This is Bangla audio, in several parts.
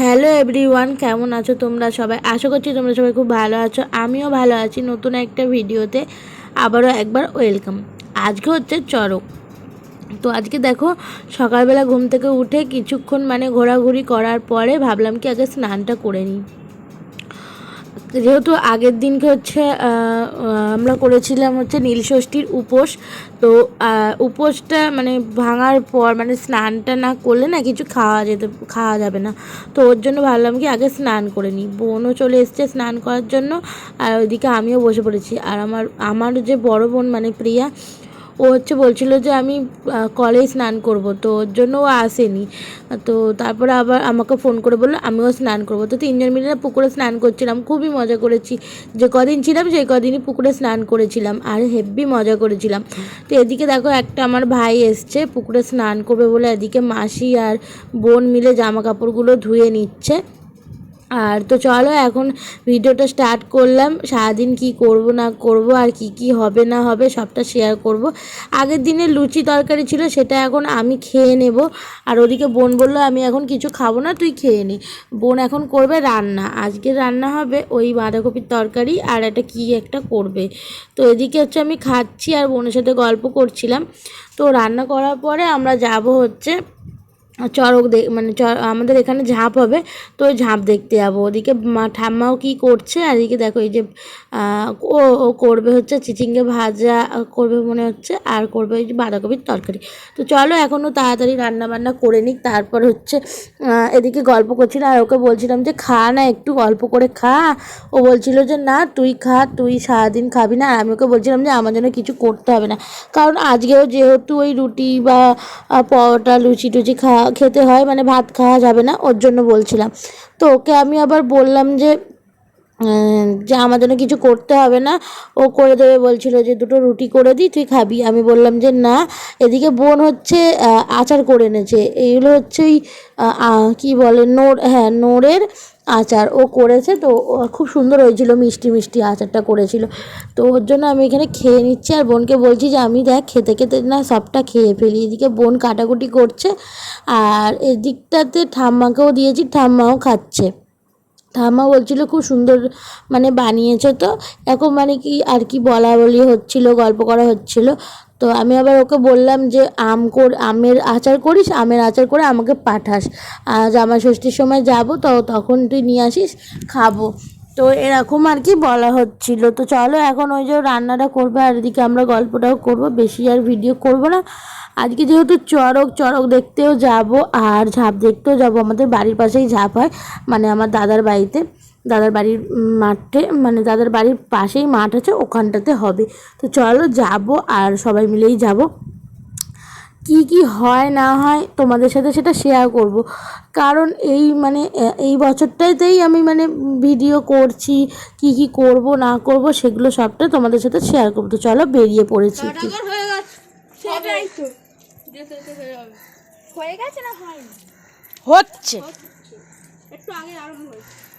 হ্যালো এভরিওয়ান কেমন আছো তোমরা সবাই? আশা করছি তোমরা সবাই খুব ভালো আছো। আমিও ভালো আছি নতুন একটা ভিডিওতে। আবারও একবার ওয়েলকাম আজকে হচ্ছে চড়ক। তো আজকে দেখো, সকালবেলা ঘুম থেকে উঠে কিছুক্ষণ মানে ঘোরাঘুরি করার পরে ভাবলাম কি আগে স্নানটা করে নিই। যেহেতু আগের দিনকে হচ্ছে আমরা করেছিলাম হচ্ছে নীলষষ্ঠীর উপোস। তো উপোসটা মানে ভাঙার পর মানে স্নানটা না করলে না কিছু খাওয়া যেতে, খাওয়া যাবে না। তো ওর জন্য ভাবলাম কি আগে স্নান করে নিই। বোনও চলে এসছে স্নান করার জন্য, আর ওইদিকে আমিও বসে পড়েছি। আর আমার আমার যে বড় বোন মানে প্রিয়া ও হচ্ছে বলছিল যে আমি কলেই স্নান করব, তো ওর জন্য ও আসেনি। তো তারপরে আবার আমাকে ফোন করে বলল, আমিও স্নান করব। তো তিনজন মিলে পুকুরে স্নান করছিলাম, খুবই মজা করেছি। যে কদিন ছিলাম, সেই কদিনই পুকুরে স্নান করেছিলাম, আর হেব্বি মজা করেছিলাম। তো এদিকে দেখো একটা আমার ভাই এসছে, পুকুরে স্নান করবে বলে এদিকে মাসি আর বোন মিলে জামা কাপড়গুলো ধুয়ে নিচ্ছে। আর তো চলো এখন ভিডিওটা স্টার্ট করলাম, সারাদিন কি করব না করব আর কি কি হবে না হবে সবটা শেয়ার করব। আগের দিনে লুচি তরকারি ছিল সেটা এখন আমি খেয়ে নেব। আর ওদিকে বোন বলল, আমি এখন কিছু খাব না, তুই খেয়ে নি। বোন এখন করবে রান্না। আজকে রান্না হবে ওই বাঁধাকপির তরকারি আর একটা কি একটা করবে। তো এদিকে হচ্ছে আমি খাচ্ছি আর বোনের সাথে গল্প করছিলাম। তো রান্না করার পরে আমরা যাব হচ্ছে চড়ক দেখ মানে আমাদের এখানে ঝাঁপ হবে, তো ঝাঁপ দেখতে যাব। ওদিকে মা ঠাম্মাও কী করছে, আর এদিকে দেখো এই যে ও ও করবে হচ্ছে চিচিঙ্গে ভাজা, করবে মনে হচ্ছে, আর করবে ওই যে বাঁধাকপির তরকারি। তো চলো এখনও তাড়াতাড়ি রান্না বান্না করে নিক, তারপর হচ্ছে এদিকে গল্প করছিলাম আর ওকে বলছিলাম যে, খা না, একটু গল্প করে খা। ও বলছিল যে, না, তুই খা, তুই সারাদিন খাবি না। আর আমি ওকে বলছিলাম যে, আমার জন্য কিছু করতে হবে না। কারণ আজকেও যেহেতু ওই রুটি বা পরোটা লুচি টুচি খাওয়া খেতে হয় মানে ভাত খাওয়া যাবে না ওর জন্য বলছিলাম। তো ওকে আমি আবার বললাম যে যে আমার জন্য কিছু করতে হবে না ও করে দেবে বলছিল যে দুটো রুটি করে দিই তুই খাবি। আমি বললাম যে না এদিকে বোন হচ্ছে আচার করে এনেছে এইগুলো হচ্ছে ওই আহ, বলে নোর হ্যাঁ নোরের আচার ও করেছে তো খুব সুন্দর হয়েছিল, মিষ্টি মিষ্টি আচারটা করেছিল। তো ওর জন্য আমি এখানে খেয়ে নিচ্ছি আর বোনকে বলছি যে আমি দেখ খেতে খেতে না সবটা খেয়ে ফেলি। এদিকে বোন কাটাকুটি করছে আর এদিকটাতে ঠাম্মাকেও দিয়েছি, ঠাম্মাও খাচ্ছে। ঠাম্মা বলছিল খুব সুন্দর মানে বানিয়েছে তো, এখন মানে কি আর কি বলা বলি হচ্ছিল, গল্প করা হচ্ছিল। তো আমি আবার ওকে বললাম যে, আম কর, আমের আচার করিস? আমের আচার করে আমাকে পাঠাস। জামা ষষ্ঠীর সময় যাব, তো তখন তুই নিয়ে আসিস, খাব। তো এরকম আর কি বলা হচ্ছিল। তো চলো এখন ওই যে রান্নাটা করবে, আর এদিকে আমরা গল্পটাও করব। বেশি আর ভিডিও করব না। আজকে যেহেতু চড়ক চড়ক দেখতেও যাব, আর ঝাঁপ দেখতেও যাব। আমাদের বাড়ির পাশেই ঝাঁপ হয় মানে আমার দাদার বাড়িতে। দাদার বাড়ির মাঠে মানে দাদার বাড়ির পাশেই মাঠ আছে ওখানটাতে হবে। তো চলো যাব আর সবাই মিলেই যাব। কি কি হয় না হয় তোমাদের সাথে সেটা শেয়ার করব। কারণ এই মানে এই বছরটাতেই আমি মানে ভিডিও করছি কি কি করব না করব সেগুলো সবটা তোমাদের সাথে শেয়ার করব। তো চলো বেরিয়ে পড়েছি হয়ে গেছে। হয়ে না হয়নি? হচ্ছে। একটু আগে আরম্ভ হয়েছে।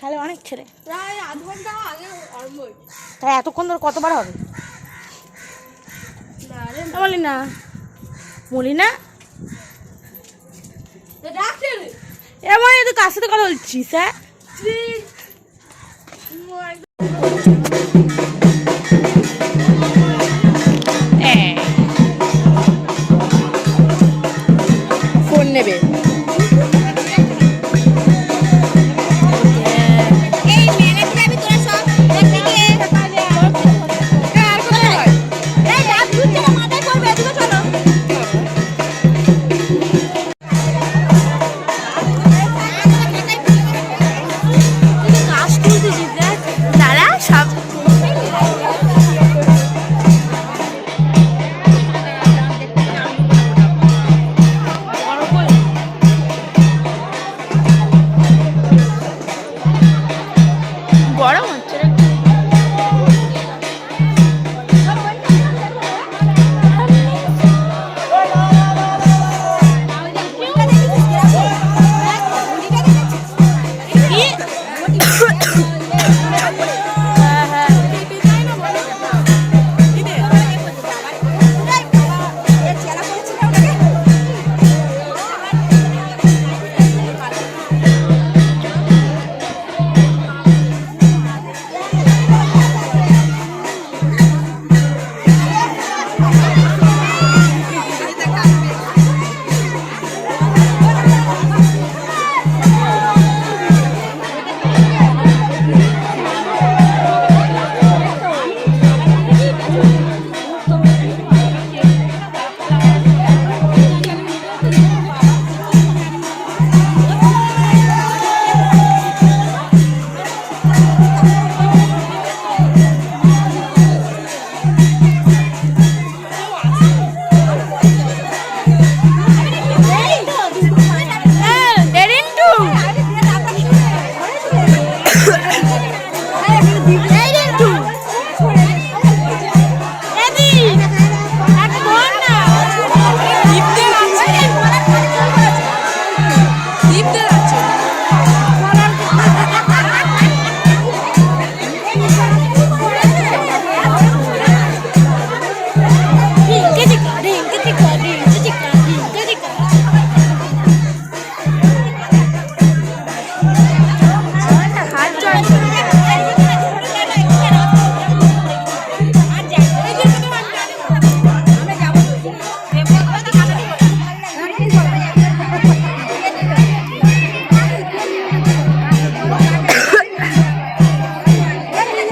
তাহলে অনেক ছেলে। প্রায় আধ ঘণ্টা আগে তাই এতক্ষণ ধরে কতবার হবে? বলি না। বলি না তো এবার কার সাথে কথা বলছিস হ্যাঁ? ফোন নেবে।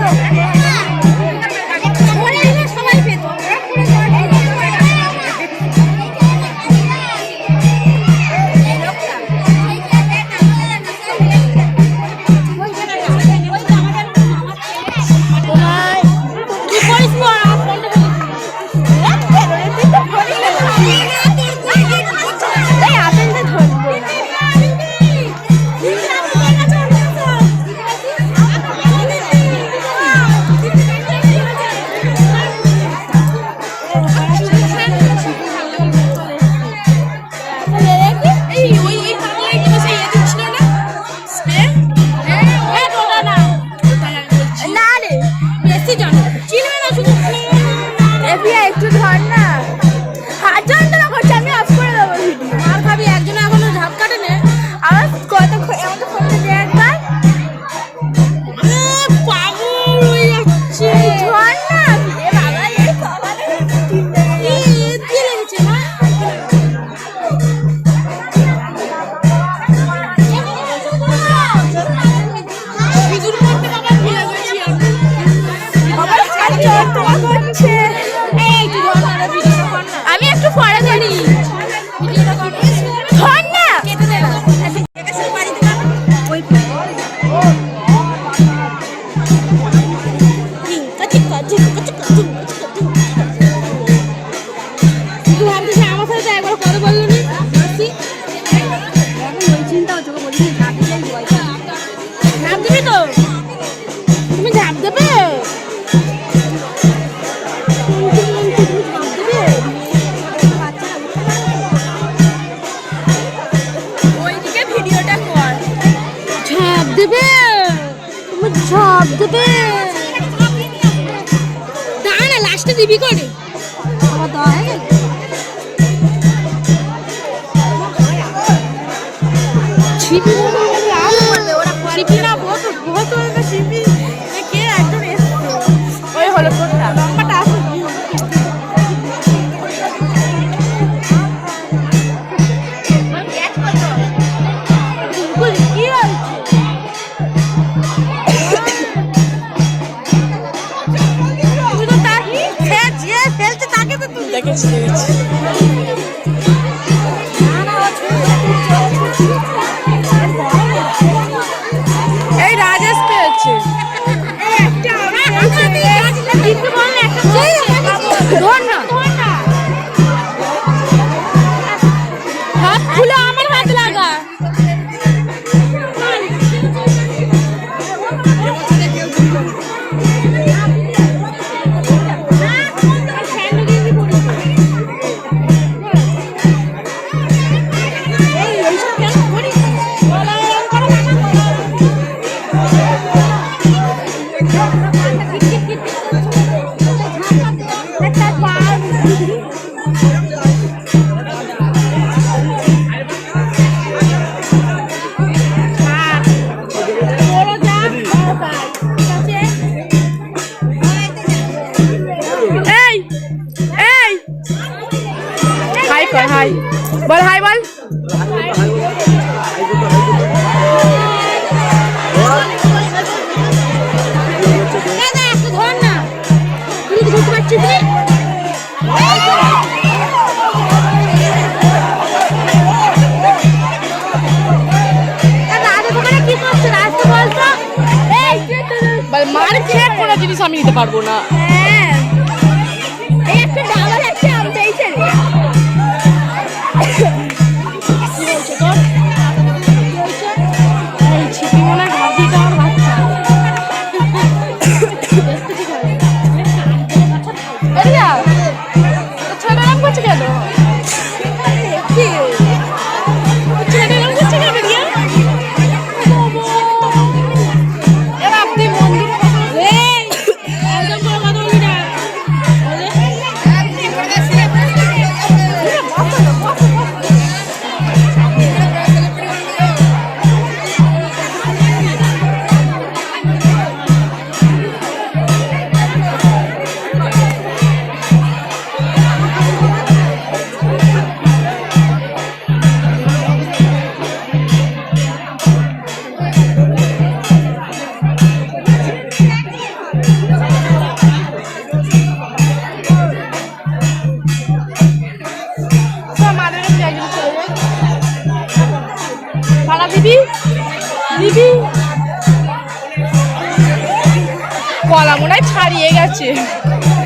Go! সব দেবে না লাস্টে দিবি করে। আমার দেওয়া হয়ে গেল ছিপি না Yeah. মানে মার খেয়ে কোনো জিনিস আমি নিতে পারব না। হ্যাঁ। একটা ডাবল negativo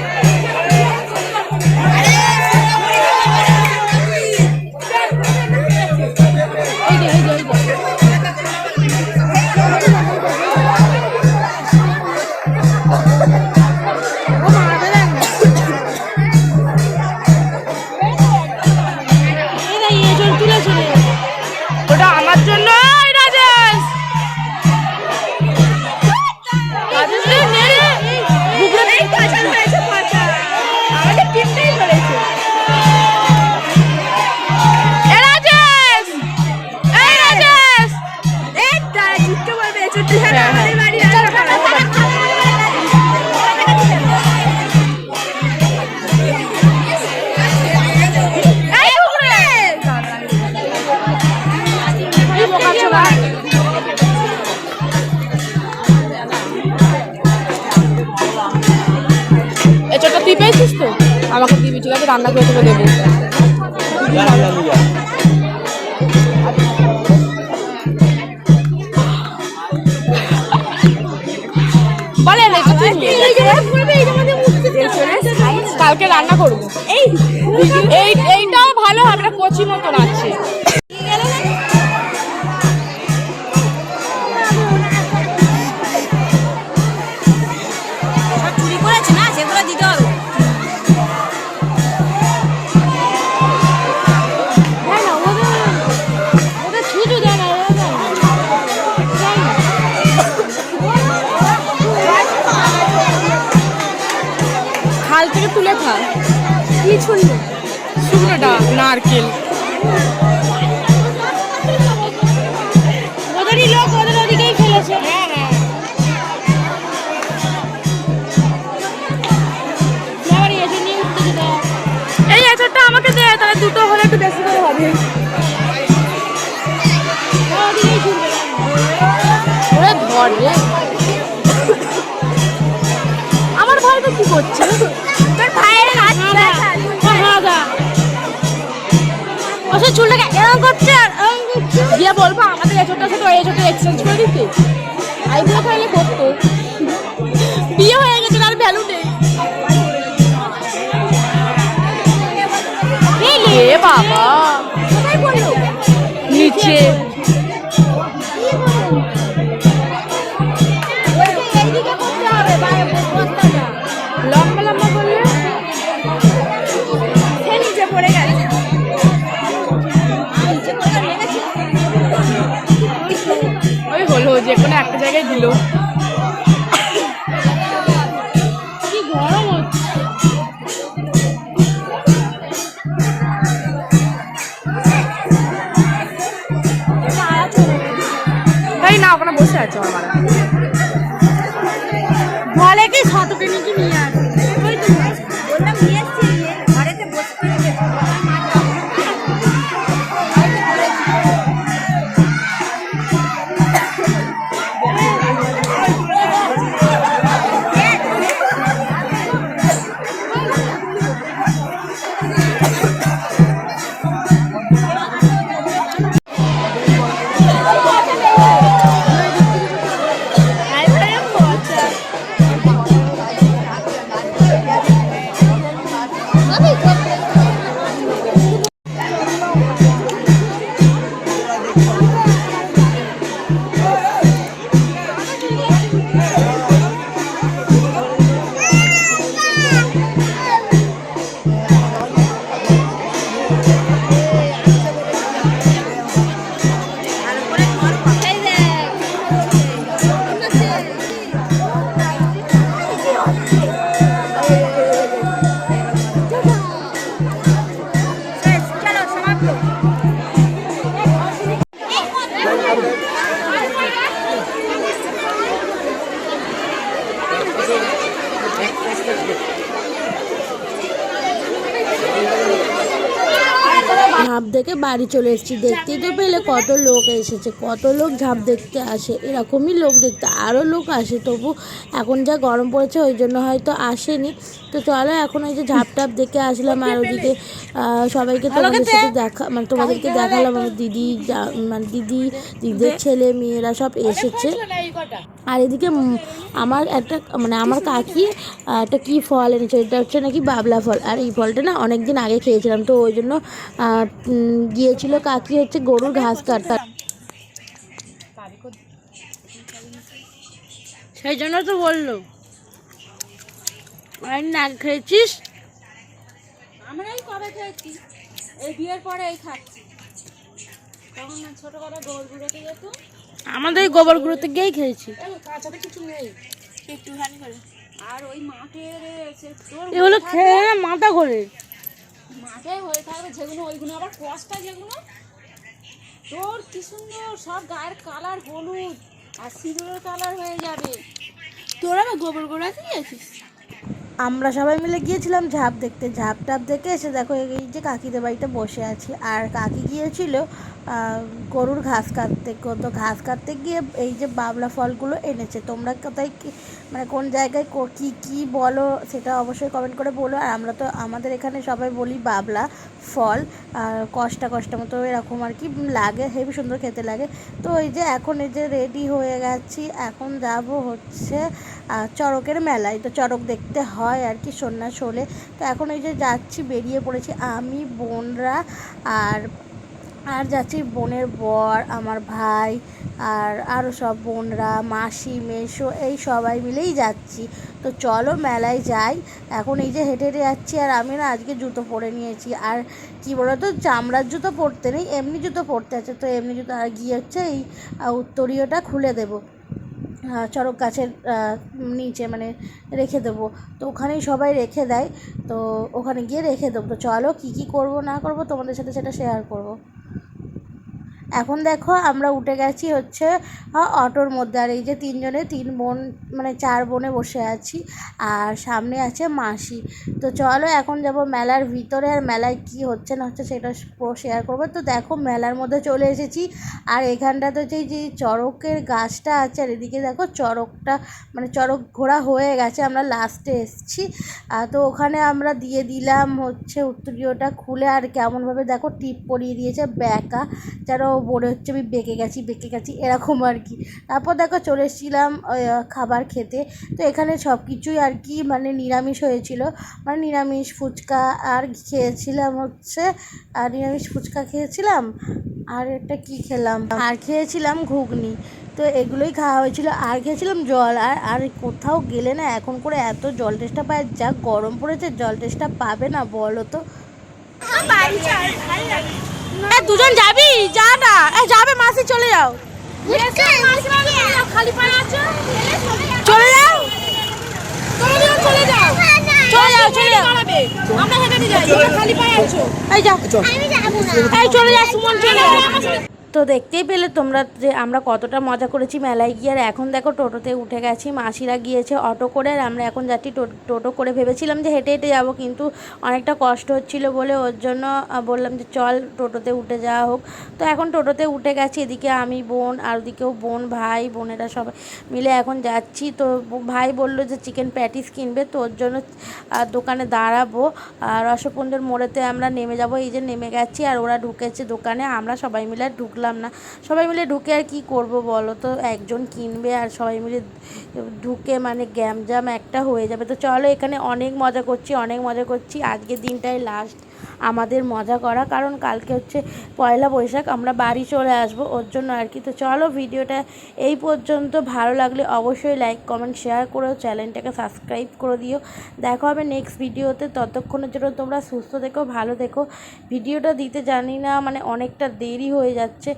রান্না করে তোকে দেবো কালকে রান্না করব এই এই রে। আমার ভাই তো কি করছে? তোর ভাইয়ের হাত। ও সে চুলটাকে এরকম করছে আর। দিয়ে বলব আমাদের এঁচড়টা সাথে ওই এঁচড়টা এক্সচেঞ্জ করে দিতে। আইগুলো খাইলে করতো। বিয়ে হয়ে গেছে আর ভ্যালু নেই নিচে এই বাড়ি চলে এসেছি দেখতেই তো পেলে কত লোক এসেছে কত লোক ঝাঁপ দেখতে আসে এরকমই লোক দেখতে আরও লোক আসে তবু এখন যা গরম পড়েছে ওই জন্য হয়তো আসেনি। তো চলো এখন ওই যে ঝাঁপ টাপ দেখে আসলাম আর ওদিকে সবাইকে তোমাদের সাথে দেখা মানে তোমাদেরকে দেখালাম আমার দিদি মানে দিদি দিদির ছেলে মেয়েরা সব এসেছে। আর এদিকে আমার একটা মানে আমার কাকি একটা কি ফল এনেছে এটা হচ্ছে নাকি বাবলা ফল। আর এই ফলটা না অনেক দিন আগে খেয়েছিলাম তো ওই জন্য আহ, উম, কাকি হচ্ছে গরুর ঘাস কাটতে। সেই জন্য তো বলল। খেয়েছিস? আমরা এই কবে খেয়েছি? এই বিয়ের পরে এই খাচ্ছি। তখন ছোটবেলা গোল গুঁড়োতে যেত। আমাদের গোবর গুঁড়োতে গিয়েই খেয়েছি। কাঁচাতে কিছু নেই। একটুখানি করে। আর ওই তোর এগুলো খেয়ে মাথা ঘোরে। মাঠে হয়ে থাকবে যেগুলো, ওইগুলো। আবার কষ্টা যেগুলো, তোর কি সুন্দর, সব গায়ের কালার হলুদ, আর সিঁদুরের কালার হয়ে যাবে। তোর আবার গোবর গোড়া দিয়েছিস? আমরা সবাই মিলে গিয়েছিলাম ঝাঁপ দেখতে। ঝাপ টাপ দেখে এসে দেখো এই যে কাকিদের বাড়িতে বসে আছি। আর কাকি গিয়েছিল গরুর ঘাস কাটতে তো ঘাস কাটতে গিয়ে এই যে বাবলা ফলগুলো এনেছে, তোমরা কোথায় কি মানে কোন জায়গায় কো- কি বলো সেটা অবশ্যই কমেন্ট করে বলো। আর আমরা তো আমাদের এখানে সবাই বলি বাবলা ফল, আর কষ্টা কষ্টা মতো এরকম আর কি লাগে হেবি সুন্দর খেতে লাগে। তো এই যে এখন এই যে রেডি হয়ে গেছি, এখন যাব হচ্ছে চড়কের মেলায়। তো চড়ক দেখতে হয় আর কি, সন্ন্যাস হলে। তো এখন এই যে যাচ্ছি, বেরিয়ে পড়েছি আমি, বোনরা আর আর যাচ্ছি বোনের বর, আমার ভাই আর আরও সব বোনরা, মাসি, মেসো, এই সবাই মিলেই যাচ্ছি। তো চলো মেলায় যাই। এখন এই যে হেঁটে হেঁটে যাচ্ছি আর আমি না আজকে জুতো পরে নিয়েছি। আর কি তো চামড়ার জুতো পরতে নেই, এমনি জুতো পরতে আছে। তো এমনি জুতো আর গিয়ে হচ্ছে এই উত্তরীয়টা খুলে দেবো। চড়ক গাছের নিচে মানে রেখে দেবো। তো ওখানেই সবাই রেখে দেয়। তো ওখানে গিয়ে রেখে দেবো। তো চলো কী কী করব না করব তোমাদের সাথে সেটা শেয়ার করব। এখন দেখো আমরা উঠে গেছি হচ্ছে অটোর মধ্যে। আর এই যে তিনজনে, তিন বোন মানে চার বোনে বসে আছি। আর সামনে আছে মাসি। তো চলো এখন যাব মেলার ভিতরে। আর মেলায় কি হচ্ছে না হচ্ছে সেটা পুরো শেয়ার করব। তো দেখো মেলার মধ্যে চলে এসেছি। আর এখানটাতে যে যে চড়কের গাছটা আছে, আর এদিকে দেখো চড়কটা মানে চড়ক ঘোরা হয়ে গেছে। আমরা লাস্টে এসেছি। তো ওখানে আমরা দিয়ে দিলাম হচ্ছে উত্তরীয়টা খুলে। আর কেমনভাবে দেখো টিপ পরিয়ে দিয়েছে ব্যাকা। যেন মনে হচ্ছে আমি বেঁকে গেছি বেঁকে গেছি এরকম আর কি। তারপর দেখো চলে এসেছিলাম খাবার খেতে। তো এখানে সব কিছুই আর কি মানে নিরামিষ হয়েছিল। মানে নিরামিষ ফুচকা আর খেয়েছিলাম হচ্ছে আর নিরামিষ ফুচকা খেয়েছিলাম আর এটা কি খেলাম? আর খেয়েছিলাম ঘুগনি। তো এগুলোই খাওয়া হয়েছিল। আর খেয়েছিলাম জল। আর আর কোথাও গেলে না এখন করে এত জল টেস্টটা পায় যা গরম পড়েছে জল টেস্টটা পাবে না বলো তো? এ, দুজন যাবি? যা না যাবে মাসি চলে যাও। চলে যাও? চলে যাও চলে যাও। চলে যাও আমরা হেঁটে যাই খালি পায়ে আছো। এই যাও। এই চলে যাও সুমন চলে যাও তো দেখতেই পেলে তোমরা যে আমরা কতটা মজা করেছি মেলায় গিয়ে। আর এখন দেখো টোটোতে উঠে গেছি, মাসিরা গিয়েছে অটো করে। আর আমরা এখন যাচ্ছি টোটো করে। ভেবেছিলাম যে হেঁটে হেঁটে যাব, কিন্তু অনেকটা কষ্ট হচ্ছিল বলে ওর জন্য বললাম যে চল টোটোতে উঠে যাওয়া হোক। তো এখন টোটোতে উঠে গেছি, এদিকে আমি, বোন, আর ওদিকেও বোন, ভাই, বোনেরা সবাই মিলে এখন যাচ্ছি। তো ভাই বলল যে চিকেন প্যাটিস কিনবে, তো ওর জন্য দোকানে দাঁড়াবো। আর রসকুন্ডের মোড়েতে আমরা নেমে যাব। এই যে নেমে গেছি, আর ওরা ঢুকেছে দোকানে। আমরা সবাই মিলে আর ঢুকলাম না। সবাই মিলে ঢুকে আর কি করব বলো তো? একজন কিনবে আর সবাই মিলে ঢুকে মানে গ্যামজাম একটা হয়ে যাবে। তো চলো এখানে অনেক মজা করছি, অনেক মজা করছি। আজকের দিনটাই লাস্ট আমাদের মজা করা, কারণ কালকে হচ্ছে পয়লা বৈশাখ, আমরা বাড়ি চলে আসব ওর জন্য আর কি। তো চলো ভিডিওটা এই পর্যন্ত, ভালো লাগলে অবশ্যই লাইক কমেন্ট শেয়ার করো চ্যানেলটাকে সাবস্ক্রাইব করে দিও। দেখা হবে নেক্সট ভিডিওতে ততক্ষণের জন্য তোমরা সুস্থ থেকো, ভালো থেকো। ভিডিওটা দিতে জানি না মানে অনেকটা দেরি হয়ে যাচ্ছে।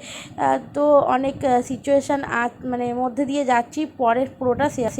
তো অনেক সিচুয়েশান মানে মধ্যে দিয়ে যাচ্ছি, পরের পুরোটা শেয়ার